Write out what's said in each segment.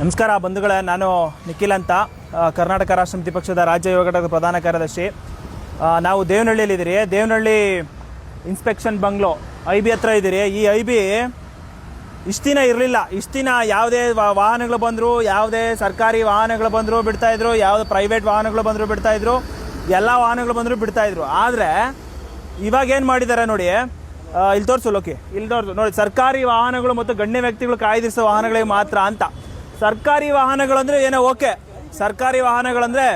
ನಮಸ್ಕಾರ ಬಂಧುಗಳೇ, ನಾನು ನಿಖಿಲ್ ಅಂತ. ಕರ್ನಾಟಕ ರಾಷ್ಟ್ರ ಸಮಿತಿ ಪಕ್ಷದ ರಾಜ್ಯ ಯುವ ಘಟಕದ ಪ್ರಧಾನ ಕಾರ್ಯದರ್ಶಿ. ನಾವು ದೇವನಹಳ್ಳಿಯಲ್ಲಿದ್ದೀರಿ Devanahalli inspection bungalow I B ಹತ್ರ ಇದ್ದೀರಿ ಈ ಐ ಬಿ ಇಷ್ಟು ದಿನ ಇರಲಿಲ್ಲ. ಇಷ್ಟು ದಿನ ಯಾವುದೇ ವಾಹನಗಳು ಬಂದರು, ಯಾವುದೇ ಸರ್ಕಾರಿ ವಾಹನಗಳು ಬಂದರೂ ಬಿಡ್ತಾಯಿದ್ರು ಯಾವುದೇ ಪ್ರೈವೇಟ್ ವಾಹನಗಳು ಬಂದರೂ ಬಿಡ್ತಾಯಿದ್ರು ಎಲ್ಲ ವಾಹನಗಳು ಬಂದರೂ ಬಿಡ್ತಾಯಿದ್ರು ಆದರೆ, ಇವಾಗ ಏನು ಮಾಡಿದ್ದಾರೆ ನೋಡಿ ಇಲ್ಲಿ ತೋರಿಸು ಲೋಕಿ. ಇಲ್ಲಿ ತೋರಿಸು. ನೋಡಿ, ಸರ್ಕಾರಿ ವಾಹನಗಳು ಮತ್ತು ಗಣ್ಯ ವ್ಯಕ್ತಿಗಳು ಕಾಯ್ದಿರಿಸೋ ವಾಹನಗಳಿಗೆ ಮಾತ್ರ ಅಂತ. ಸರ್ಕಾರಿ ವಾಹನಗಳಂದರೆ ಏನೋ ಓಕೆ. ಸರ್ಕಾರಿ ವಾಹನಗಳಂದರೆ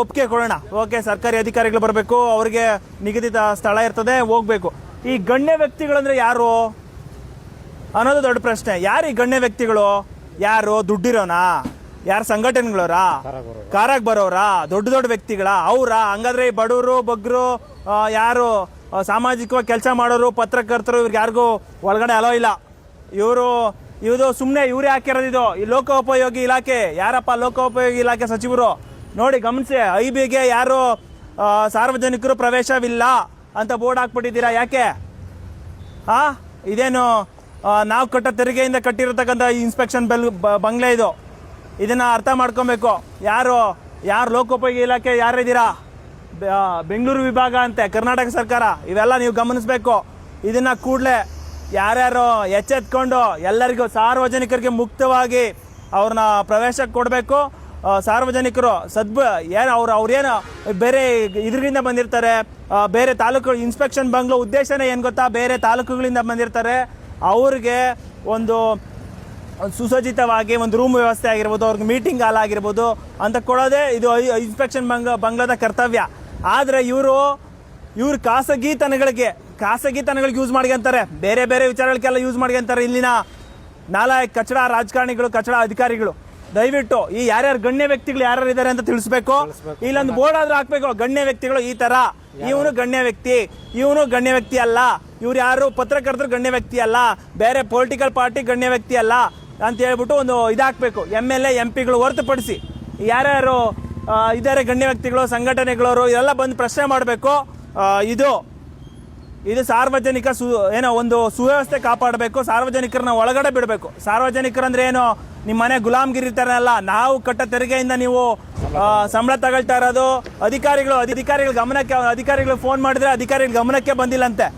ಒಪ್ಪಿಗೆ ಕೊಡೋಣ. ಓಕೆ, ಸರ್ಕಾರಿ ಅಧಿಕಾರಿಗಳು ಬರಬೇಕು, ಅವರಿಗೆ ನಿಗದಿತ ಸ್ಥಳ ಇರ್ತದೆ, ಹೋಗ್ಬೇಕು. ಈ ಗಣ್ಯ ವ್ಯಕ್ತಿಗಳಂದ್ರೆ ಯಾರು? ಅನ್ನೋದು ದೊಡ್ಡ ಪ್ರಶ್ನೆ. ಯಾರು ಈ ಗಣ್ಯ ವ್ಯಕ್ತಿಗಳು? ಯಾರು? ದುಡ್ಡಿರೋನಾ? ಯಾರು ಸಂಘಟನೆಗಳವರಾ? ಕಾರಾಗ ಬರೋರಾ ದೊಡ್ಡ ದೊಡ್ಡ ವ್ಯಕ್ತಿಗಳ? ಅವರಾ? ಹಂಗಾದ್ರೆ ಈ ಬಡವರು, ಬಗ್ರು ಯಾರು ಸಾಮಾಜಿಕವಾಗಿ ಕೆಲಸ ಮಾಡೋರು, ಪತ್ರಕರ್ತರು, ಇವ್ರಿಗೆ ಯಾರಿಗೂ ಒಳಗಡೆ ಅಲೋ ಇಲ್ಲ. ಇವರು ಇವರು ಸುಮ್ಮನೆ ಇವರೇ ಹಾಕಿರೋದು ಇದು. ಈ ಲೋಕೋಪಯೋಗಿ ಇಲಾಖೆ. ಯಾರಪ್ಪ ಲೋಕೋಪಯೋಗಿ ಇಲಾಖೆ ಸಚಿವರು? ನೋಡಿ, ಗಮನಿಸಿ ಐ ಬಿಗೆ ಯಾರು ಸಾರ್ವಜನಿಕರು ಪ್ರವೇಶವಿಲ್ಲ ಅಂತ ಬೋರ್ಡ್ ಹಾಕ್ಬಿಟ್ಟಿದ್ದೀರಾ ಯಾಕೆ? ಆ, ಇದೇನು ನಾವು ಕಟ್ಟೋ ತೆರಿಗೆಯಿಂದ ಕಟ್ಟಿರತಕ್ಕಂಥ ಇನ್ಸ್ಪೆಕ್ಷನ್ ಬೆಲ್ ಬಂಗ್ಲೆ ಇದು. ಇದನ್ನ ಅರ್ಥ ಮಾಡ್ಕೊಬೇಕು. ಯಾರು ಯಾರು ಲೋಕೋಪಯೋಗಿ ಇಲಾಖೆ ಯಾರಿದ್ದೀರಾ? ಬೆಂಗಳೂರು ವಿಭಾಗ ಅಂತೆ, ಕರ್ನಾಟಕ ಸರ್ಕಾರ. ಇವೆಲ್ಲ ನೀವು ಗಮನಿಸಬೇಕು. ಇದನ್ನ ಕೂಡಲೇ ಯಾರ್ಯಾರು ಎಚ್ಚೆತ್ಕೊಂಡು ಎಲ್ಲರಿಗೂ ಸಾರ್ವಜನಿಕರಿಗೆ ಮುಕ್ತವಾಗಿ ಅವ್ರನ್ನ ಪ್ರವೇಶ ಕೊಡಬೇಕು. ಸಾರ್ವಜನಿಕರು ಸದ್ಬ ಏನು ಅವ್ರು ಅವ್ರೇನು ಬೇರೆ ಇದರಿಂದ ಬಂದಿರ್ತಾರೆ. ಬೇರೆ ತಾಲೂಕು ಇನ್ಸ್ಪೆಕ್ಷನ್ ಬಂಗ್ಲೋ ಉದ್ದೇಶನೇ ಏನು ಗೊತ್ತಾ? ಬೇರೆ ತಾಲೂಕುಗಳಿಂದ ಬಂದಿರ್ತಾರೆ. ಅವ್ರಿಗೆ ಒಂದು ಸುಸಜ್ಜಿತವಾಗಿ ಒಂದು ರೂಮ್ ವ್ಯವಸ್ಥೆ ಆಗಿರ್ಬೋದು, ಅವ್ರಿಗೆ ಮೀಟಿಂಗ್ ಹಾಲ್ ಆಗಿರ್ಬೋದು ಅಂತ ಕೊಡೋದೇ ಇದು ಇನ್ಸ್ಪೆಕ್ಷನ್ ಬಂಗ್ ಬಂಗ್ಲದ ಕರ್ತವ್ಯ. ಆದರೆ ಇವರು ಇವ್ರ ಖಾಸಗಿತನಗಳಿಗೆ ಖಾಸಗಿತನಗಳಿಗೆ ಯೂಸ್ ಮಾಡ್ಕೊಂತಾರೆ ಬೇರೆ ಬೇರೆ ವಿಚಾರಗಳಿಗೆಲ್ಲ ಯೂಸ್ ಮಾಡ್ಕೊಂತಾರೆ ಇಲ್ಲಿನ ನಾಲಾಯಕ್ ಕಚಡ ರಾಜಕಾರಣಿಗಳು ಕಚಡ ಅಧಿಕಾರಿಗಳು. ದಯವಿಟ್ಟು ಈ ಯಾರ್ಯಾರು ಗಣ್ಯ ವ್ಯಕ್ತಿಗಳು ಯಾರ್ಯಾರು ಇದ್ದಾರೆ ಅಂತ ತಿಳಿಸ್ಬೇಕು. ಇಲ್ಲೊಂದು ಬೋರ್ಡ್ ಆದ್ರೂ ಹಾಕ್ಬೇಕು. ಗಣ್ಯ ವ್ಯಕ್ತಿಗಳು ಈ ತರ. ಇವನು ಗಣ್ಯ ವ್ಯಕ್ತಿ. ಇವನು ಗಣ್ಯ ವ್ಯಕ್ತಿ ಅಲ್ಲ. ಇವ್ರು ಯಾರು? ಪತ್ರಕರ್ತರು ಗಣ್ಯ ವ್ಯಕ್ತಿ ಅಲ್ಲ. ಬೇರೆ ಪೊಲಿಟಿಕಲ್ ಪಾರ್ಟಿ ಗಣ್ಯ ವ್ಯಕ್ತಿ ಅಲ್ಲ ಅಂತ ಹೇಳ್ಬಿಟ್ಟು ಒಂದು ಇದಾಕ್ಬೇಕು. ಎಂ ಎಲ್ ಎ ಎಂ ಪಿಗಳು ಹೊರತುಪಡಿಸಿ. ಯಾರ್ಯಾರು ಇದಾರೆ ಇದ್ದಾರೆ ಗಣ್ಯ ವ್ಯಕ್ತಿಗಳು ಸಂಘಟನೆಗಳವರು ಇದೆಲ್ಲ ಬಂದು ಪ್ರಶ್ನೆ ಮಾಡಬೇಕು. ಇದು. ಇದು ಸಾರ್ವಜನಿಕ ಸು ಏನೋ ಒಂದು ಸುವ್ಯವಸ್ಥೆ ಕಾಪಾಡಬೇಕು, ಸಾರ್ವಜನಿಕರನ್ನ ಒಳಗಡೆ ಬಿಡಬೇಕು. ಸಾರ್ವಜನಿಕರಂದ್ರೆ ಏನು ನಿಮ್ಮ ಮನೆ ಗುಲಾಮ್ಗಿರಿ ಇರ್ತಾರಲ್ಲ ನಾವು ಕಟ್ಟ ತೆರಿಗೆಯಿಂದ ನೀವು ಸಂಬಳ ತಗೊಳ್ತಾ ಇರೋದು. ಅಧಿಕಾರಿಗಳು, ಅಧಿಕಾರಿಗಳ ಗಮನಕ್ಕೆ, ಅಧಿಕಾರಿಗಳು ಫೋನ್ ಮಾಡಿದ್ರೆ ಅಧಿಕಾರಿಗಳ ಗಮನಕ್ಕೆ ಬಂದಿಲ್ಲಂತೆ.